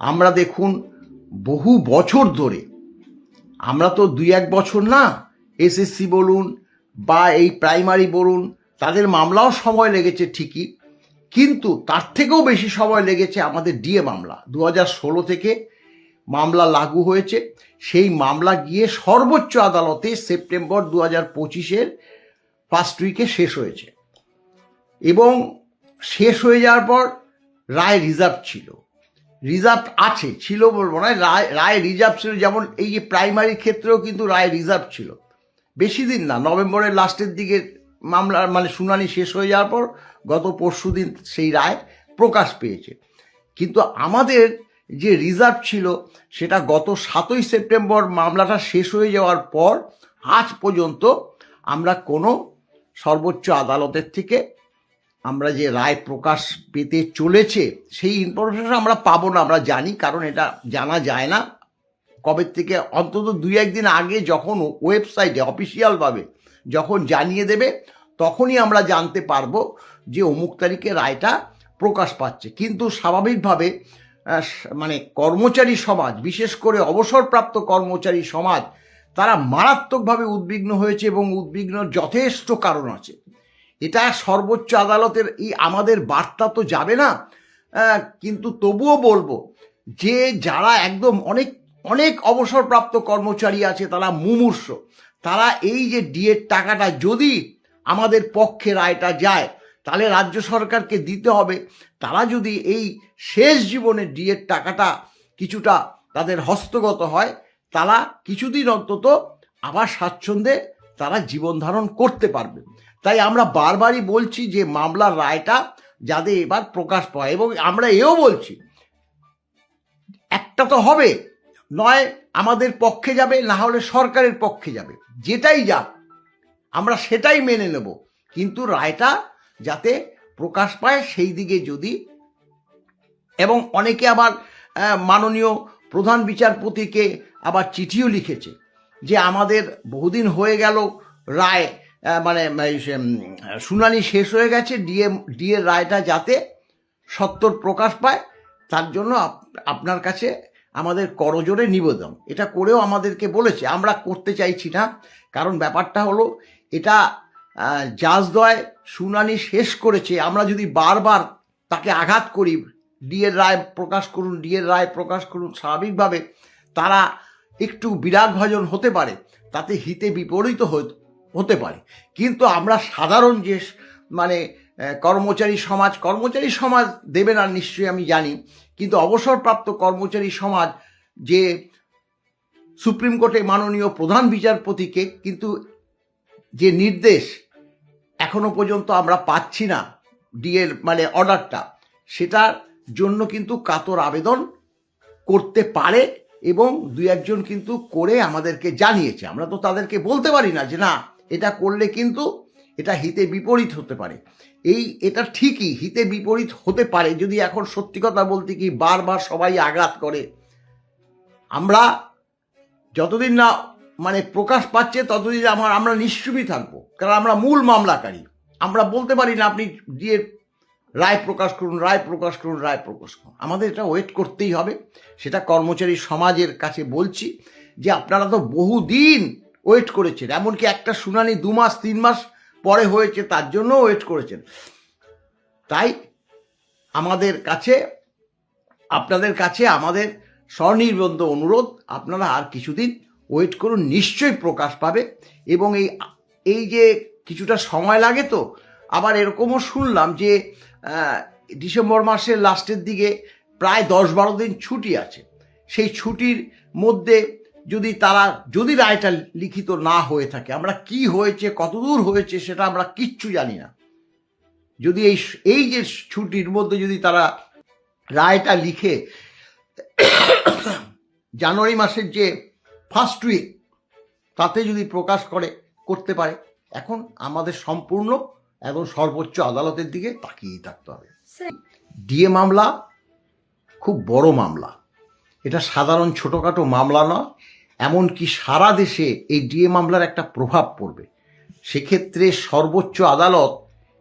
আমরা দেখুন বহু বছর ধরে, আমরা তো দুই এক বছর না, এসএসসি বলুন বা এই প্রাইমারি বলুন, তাদের মামলাও সময় লেগেছে ঠিকই, কিন্তু তার থেকেও বেশি সময় লেগেছে আমাদের ডিএ মামলা। দু ষোলো থেকে মামলা লাগু হয়েছে, সেই মামলা গিয়ে সর্বোচ্চ আদালতে সেপ্টেম্বর দু হাজার পঁচিশের ফার্স্ট উইকে শেষ হয়েছে। এবং শেষ হয়ে যাওয়ার পর রায় রিজার্ভ ছিল। রিজার্ভ আছে, ছিল বলব না, রায় রায় রিজার্ভ ছিল, যেমন এই যে প্রাইমারির ক্ষেত্রেও কিন্তু রায় রিজার্ভ ছিল। বেশি দিন না, নভেম্বরের লাস্টের দিকে মামলার মানে শুনানি শেষ হয়ে যাওয়ার পর গত পরশু দিন সেই রায় প্রকাশ পেয়েছে। কিন্তু আমাদের যে রিজার্ভ ছিল, সেটা গত সাতই সেপ্টেম্বর মামলাটা শেষ হয়ে যাওয়ার পর আজ পর্যন্ত আমরা কোনো সর্বোচ্চ আদালতের থেকে আমরা যে রায় প্রকাশ পেতে চলেছে, সেই ইনফরমেশন আমরা পাবো না, আমরা জানি, কারণ এটা জানা যায় না। কবে থেকে? অন্তত দুই একদিন আগে যখন ওয়েবসাইটে অফিসিয়ালভাবে যখন জানিয়ে দেবে, তখনই আমরা জানতে পারব যে অমুক তারিখে রায়টা প্রকাশ পাচ্ছে। কিন্তু স্বাভাবিকভাবে মানে কর্মচারী সমাজ, বিশেষ করে অবসরপ্রাপ্ত কর্মচারী সমাজ, তারা মারাত্মকভাবে উদ্বিগ্ন হয়েছে এবং উদ্বিগ্ন যথেষ্ট কারণ আছে। এটা সর্বোচ্চ আদালতের এই আমাদের বার্তা তো যাবে না। কিন্তু তবুও বলব যে যারা একদম অনেক অনেক অবসরপ্রাপ্ত কর্মচারী আছে, তারা মুমূর্ষ। তারা এই যে ডিএর টাকাটা যদি আমাদের পক্ষে রায়টা যায়, তাহলে রাজ্য সরকারকে দিতে হবে। তারা যদি এই শেষ জীবনে ডিএর টাকাটা কিছুটা তাদের হস্তগত হয়, তারা কিছুদিন অন্তত আবার স্বাচ্ছন্দ্যে তারা জীবন ধারণ করতে পারবে। তাই আমরা বারবারই বলছি যে মামলার রায়টা যাতে এবার প্রকাশ পায় এবং আমরা এও বলছি, একটা তো হবে, নয় আমাদের পক্ষে যাবে, না হলে সরকারের পক্ষে যাবে, যেটাই যাক, আমরা সেটাই মেনে নেব। কিন্তু রায়টা যাতে প্রকাশ পায় সেই দিকে যদি, এবং অনেকে আবার মাননীয় প্রধান বিচারপতিকে আবার চিঠিও লিখেছে যে আমাদের বহুদিন হয়ে গেল রায় মানে শুনানি শেষ হয়ে গেছে, ডিএ, ডিএর রায়টা যাতে সত্তর প্রকাশ পায়, তার জন্য আপনার কাছে আমাদের করজোরে নিবেদন। এটা করেও আমাদেরকে বলেছে, আমরা করতে চাইছি না। কারণ ব্যাপারটা হলো, এটা জাজদয় শুনানি শেষ করেছে। আমরা যদি বারবার তাকে আঘাত করি, ডিএর রায় প্রকাশ করুন, ডিএর রায় প্রকাশ করুন, স্বাভাবিকভাবে তারা একটু বিরাগ ভজন হতে পারে, তাতে হিতে বিপরীত হতে- পারে। কিন্তু আমরা সাধারণ যে মানে কর্মচারী সমাজ কর্মচারী সমাজ দেবে না নিশ্চয়ই আমি জানি, কিন্তু অবসরপ্রাপ্ত কর্মচারী সমাজ যে সুপ্রিম কোর্টে মাননীয় প্রধান বিচারপতিকে, কিন্তু যে নির্দেশ এখনও পর্যন্ত আমরা পাচ্ছি না ডিএর মানে অর্ডারটা, সেটার জন্য কিন্তু কাতর আবেদন করতে পারে এবং দুই একজন কিন্তু করে আমাদেরকে জানিয়েছে। আমরা তো তাদেরকে বলতে পারি না যে না এটা করলে কিন্তু এটা হিতে বিপরীত হতে পারে। এই, এটা ঠিকই হিতে বিপরীত হতে পারে, যদি এখন সত্যি কথা বলতে কি বারবার সবাই আঘাত করে। আমরা যতদিন না মানে প্রকাশ পাচ্ছে, ততদিন আমার, আমরা নিশ্চুপই থাকব, কারণ আমরা মূল মামলাকারী। আমরা বলতে পারি না আপনি দিয়ে রায় প্রকাশ করুন, রায় প্রকাশ করুন, রায় প্রকাশ করুন। আমাদের এটা ওয়েট করতেই হবে। সেটা কর্মচারী সমাজের কাছে বলছি যে আপনারা তো বহুদিন ওয়েট করেছেন। এমনকি একটা শুনানি দু মাস, তিন মাস পরে হয়েছে, তার জন্য ওয়েট করেছেন। তাই আমাদের কাছে, আপনাদের কাছে আমাদের স্বনির্বন্ধ অনুরোধ, আপনারা আর কিছুদিন ওয়েট করুন, নিশ্চয়ই প্রকাশ পাবে। এবং এই এই যে কিছুটা সময় লাগে তো, আবার এরকমও শুনলাম যে ডিসেম্বর মাসের লাস্টের দিকে প্রায় দশ বারো দিন ছুটি আছে। সেই ছুটির মধ্যে যদি তারা যদি রায়টা লিখিত না হয়ে থাকে আমরা কি হয়েছে কতদূর হয়েছে সেটা আমরা কিচ্ছু জানি না। যদি এই এই যে ছুটির মধ্যে যদি তারা রায়টা লিখে জানুয়ারি মাসের যে ফার্স্ট উইক তাতে যদি প্রকাশ করে করতে পারে এখন আমাদের সম্পূর্ণ এবং সর্বোচ্চ আদালতের দিকে তাকিয়েই থাকতে হবে। ডিএ মামলা খুব বড় মামলা। এটা সাধারণ ছোটোখাটো মামলা নয় এমনকি সারা দেশে এই ডিএ মামলার একটা প্রভাব পড়বে। সেক্ষেত্রে সর্বোচ্চ আদালত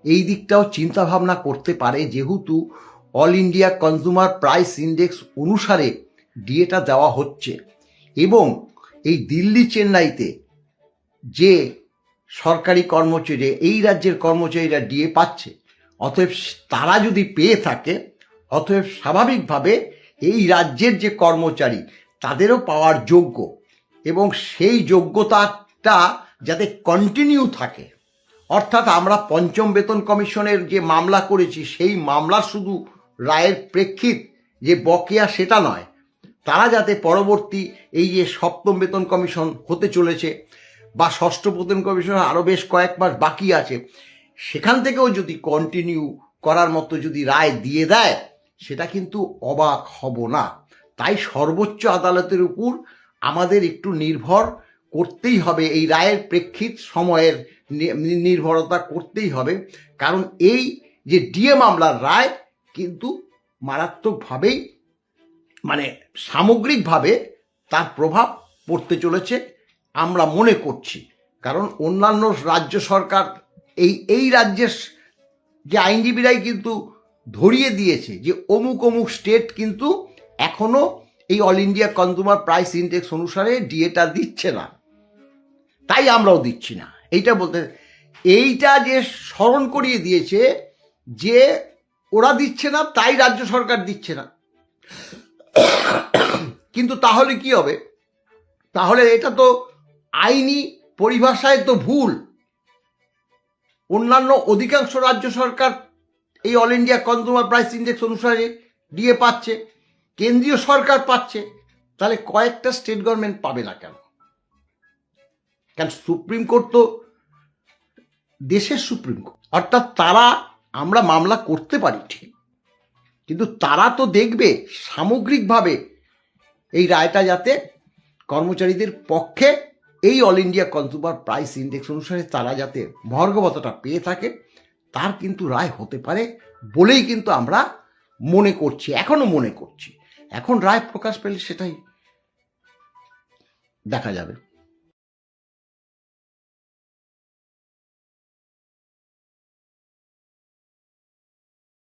এই দিকটাও চিন্তা ভাবনা করতে পারে, যেহেতু all India consumer price index অনুসারে ডিএটা দেওয়া হচ্ছে এবং এই দিল্লি চেন্নাইতে যে সরকারি কর্মচারী, এই রাজ্যের কর্মচারীরা ডিএ পাচ্ছে, অতএব তারা যদি পেয়ে থাকে, অতএব স্বাভাবিকভাবে এই রাজ্যের যে কর্মচারী, তাদেরও পাওয়ার যোগ্য। এবং সেই যোগ্যতাটা যাতে কন্টিনিউ থাকে। অর্থাৎ আমরা পঞ্চম বেতন কমিশনের যে মামলা করেছি, সেই মামলার শুধু রায়ের প্রেক্ষিত যে বকেয়া সেটা নয়, তারা যাতে পরবর্তী এই যে সপ্তম বেতন কমিশন হতে চলেছে বা ষষ্ঠ বেতন কমিশন আরও বেশ কয়েক মাস বাকি আছে, সেখান থেকেও যদি কন্টিনিউ করার মতো যদি রায় দিয়ে দেয়, সেটা কিন্তু অবাক হব না। তাই সর্বোচ্চ আদালতের উপর আমাদের একটু নির্ভর করতেই হবে, এই রায়ের প্রেক্ষিত সময়ের নির্ভরতা করতেই হবে। কারণ এই যে ডিএ মামলার রায় কিন্তু মারাত্মকভাবেই মানে সামগ্রিকভাবে তার প্রভাব পড়তে চলেছে আমরা মনে করছি। কারণ অন্যান্য রাজ্য সরকার এই এই রাজ্যের যে আইনজীবীরাই কিন্তু ধরিয়ে দিয়েছে যে অমুক অমুক স্টেট কিন্তু এখনও এই all India consumer price index অনুসারে ডিএটা দিচ্ছে না। তাই আমরাও দিচ্ছি না। এইটা বলতে, এইটা যে স্মরণ করিয়ে দিয়েছে যে ওরা দিচ্ছে না, তাই রাজ্য সরকার দিচ্ছে না। কিন্তু তাহলে কি হবে? তাহলে এটা তো আইনি পরিভাষায় তো ভুল। অন্যান্য অধিকাংশ রাজ্য সরকার এই all India consumer price index অনুসারে ডিএ পাচ্ছে। কেন্দ্রীয় সরকার পাচ্ছে, তাহলে কয়েকটা স্টেট গভর্নমেন্ট পাবে না কেন? কেন সুপ্রিম কোর্ট তো দেশের সুপ্রিম কোর্ট। অর্থাৎ তারা, আমরা মামলা করতে পারি ঠিক, কিন্তু তারা তো দেখবে সামগ্রিকভাবে এই রায়টা যাতে কর্মচারীদের পক্ষে এই all India consumer price index অনুসারে তারা যাতে মহার্ঘবতাটা পেয়ে থাকে, তার কিন্তু রায় হতে পারে বলেই কিন্তু আমরা মনে করছি, এখনও মনে করছি। এখন রায় প্রকাশ পেলে সেটাই দেখা যাবে।